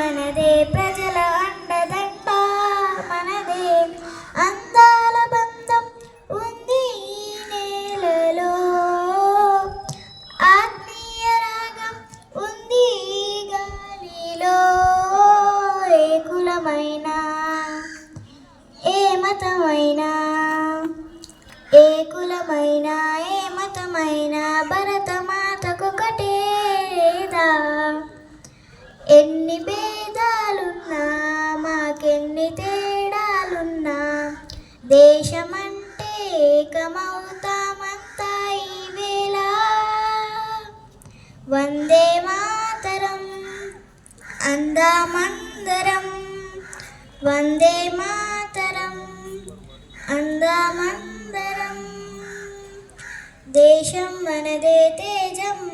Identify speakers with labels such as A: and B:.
A: మనదే ప్రజల అండదండ మనదే అందాల బంధం ఉంది ఈ నేలలో. ఆత్మీయ రాగం ఉంది ఈ గాలిలో. ఏ కులమైనా ఏ మతమైనా ఏ కులమైనా ఏ మతమైనా భరతమాతకు కటేదా ఎన్ని భేదాలున్నా దేశమంటే ఏకమవుతామంతా ఈ వేళ వందే మాతరం అందామందరం. వందే మాతరం అందామందరం. దేశం మనదే తేజం